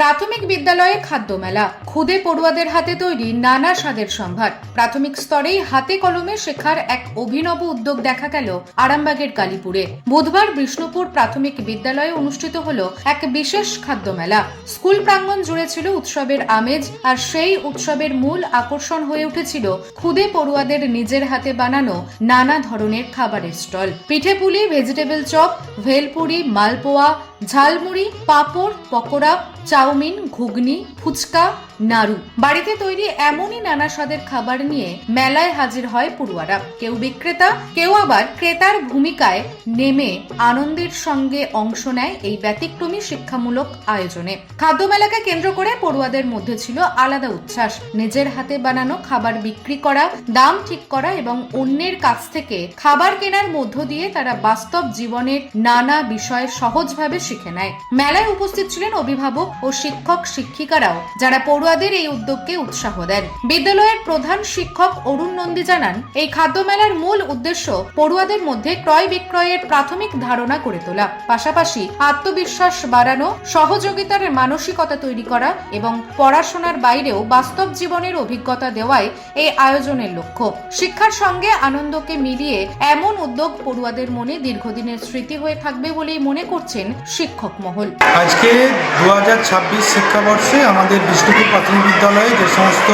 প্রাথমিক বিদ্যালয়ে খাদ্য মেলা। খুদে পড়ুয়াদের হাতে তৈরি নানা স্বাদের সম্ভার। প্রাথমিক স্তরেই হাতে কলমে শেখার এক অভিনব উদ্যোগ দেখা গেল আরামবাগের কালীপুরে। বুধবার বিষ্ণুপুর প্রাথমিক বিদ্যালয়ে অনুষ্ঠিত হলো এক বিশেষ খাদ্য মেলা। স্কুল প্রাঙ্গণ জুড়ে ছিল উৎসবের আমেজ, আর সেই উৎসবের মূল আকর্ষণ হয়ে উঠেছিল খুদে পড়ুয়াদের নিজের হাতে বানানো নানা ধরনের খাবারের stall. পিঠেপুলি vegetable chop, bhelpuri, malpua jhalmuri papad pakora chowmein ঘুগনি ফুচকা নাড়ু। বাড়িতে তৈরি এমনই নানা স্বাদের খাবার নিয়ে মেলায় হাজির হয় পড়ুয়ারা। কেউ বিক্রেতা, কেউ আবার ক্রেতার ভূমিকায় নেমে আনন্দের সঙ্গে অংশ নেয় এই ব্যতিক্রমী শিক্ষামূলক আয়োজনে। খাদ্য মেলাকে কেন্দ্র করে পড়ুয়াদের মধ্যে ছিল আলাদা উচ্ছ্বাস। নিজের হাতে বানানো খাবার বিক্রি করা, দাম ঠিক করা এবং অন্যের কাছ থেকে খাবার কেনার মধ্য দিয়ে তারা বাস্তব জীবনের নানা বিষয় সহজভাবে শিখে নেয়। মেলায় উপস্থিত ছিলেন অভিভাবক ও শিক্ষক শিক্ষিকারাও যারা পড়ুয়াদের এই উদ্যোগকে উৎসাহ দেন। বিদ্যালয়ের প্রধান শিক্ষক অরুণ নন্দী জানান, এই খাদ্য মেলার মূল উদ্দেশ্য পড়ুয়াদের মধ্যে ক্রয় বিক্রয়ের প্রাথমিক ধারণা করে তোলা, পাশাপাশি আত্মবিশ্বাস বাড়ানো, সহযোগিতার মানসিকতা তৈরি করা এবং পড়াশোনার বাইরেও বাস্তব জীবনের অভিজ্ঞতা দেওয়াই এই আয়োজনের লক্ষ্য। শিক্ষার সঙ্গে আনন্দকে মিলিয়ে এমন উদ্যোগ পড়ুয়াদের মনে দীর্ঘদিনের স্মৃতি হয়ে থাকবে বলেই মনে করছেন শিক্ষক মহল। আজকে দু হাজার ছাব্বিশ শিক্ষাবর্ষে আমাদের বিষ্ণুপুর প্রাথমিক বিদ্যালয়ে যে সমস্ত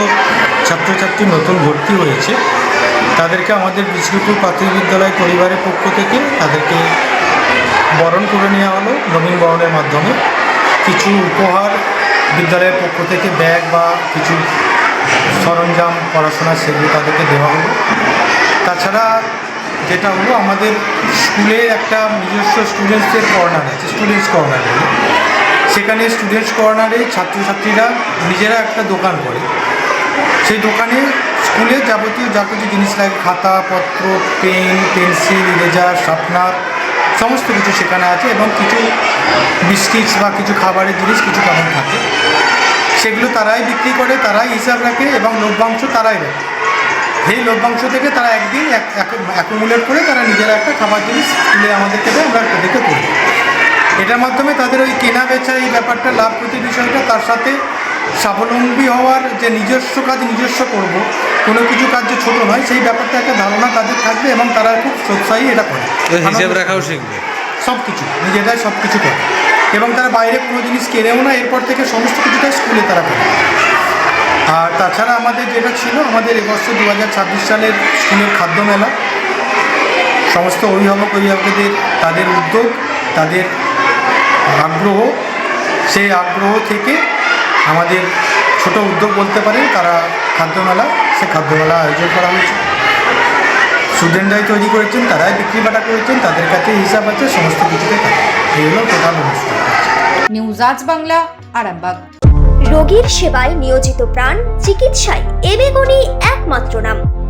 ছাত্রছাত্রী নতুন ভর্তি হয়েছে, তাদেরকে আমাদের বিষ্ণুপুর প্রাথমিক বিদ্যালয় পরিবারের পক্ষ থেকে তাদেরকে বরণ করে নেওয়া হলো নবীন বরণের মাধ্যমে। কিছু উপহার বিদ্যালয়ের পক্ষ থেকে ব্যাগ বা কিছু সরঞ্জাম, পড়াশোনা সেগুলো তাদেরকে দেওয়া হলো। তাছাড়া যেটা হলো আমাদের স্কুলে একটা নিজস্ব স্টুডেন্টসদের কর্নার আছে স্টুডেন্টস কর্নার সেখানে স্টুডেন্টস কর্নারে ছাত্রছাত্রীরা নিজেরা একটা দোকান করে। সেই দোকানে স্কুলে যাবতীয় যা কিছু জিনিস লাগে, খাতা, পত্র পেন পেন্সিল ইরেজার শার্পনার সমস্ত কিছু সেখানে আছে এবং কিছু বিস্কিটস বা কিছু খাবারের জিনিস কিছু তেমন থাকে। সেগুলো তারাই বিক্রি করে, তারাই হিসাব রাখে এবং লভ্যাংশ তারাই রাখে সেই লভ্যাংশ থেকে তারা একদিন অ্যাকুমুলেট করে তারা নিজেরা একটা খাবার জিনিস স্কুলে আমাদেরকে দেয় আমরা তাদেরকে করি এটার মাধ্যমে তাদের ওই কেনা বেচা এই ব্যাপারটা লাভ ক্ষতির বিষয়টা তার সাথে স্বাবলম্বী হওয়ার যে নিজস্ব কাজ নিজস্ব করব কোনো কিছু কাজ যে ছোটো নয় সেই ব্যাপারটা একটা ধারণা তাদের থাকবে এবং তারা খুব সোৎসাহী এটা করে। হিসেব রাখাও শিখবে। সব কিছু নিজেরাই সব কিছু করে। এবং তারা বাইরে কোনো জিনিস কেনেও না এরপর থেকে সমস্ত কিছুটাই স্কুলে তারা করে। আর তাছাড়া আমাদের যেটা ছিল আমাদের এবছর দু হাজার ছাব্বিশ সালের স্কুলের খাদ্য মেলা। সমস্ত অভিভাবক অভিভাবকদের তাদের উদ্যোগ তাদের আগ্রহ সেই আগ্রহ থেকে আমাদের ছোট উদ্যোগ বলতে পারেন তারা খাদ্যমেলা সে খাদ্যমেলা আয়োজন করা হয়েছে। স্টুডেন্টরাই তৈরি করেছেন তারাই বিক্রি বাটা করেছেন তাদের কাছে হিসাব আছে সমস্ত কিছুতে এই হলো টোটাল অনুষ্ঠান। নিউজ আজ বাংলা আরামবাগ। রোগীর সেবায় নিয়োজিত প্রাণ চিকিৎসায় এবেগুনি একমাত্র নাম।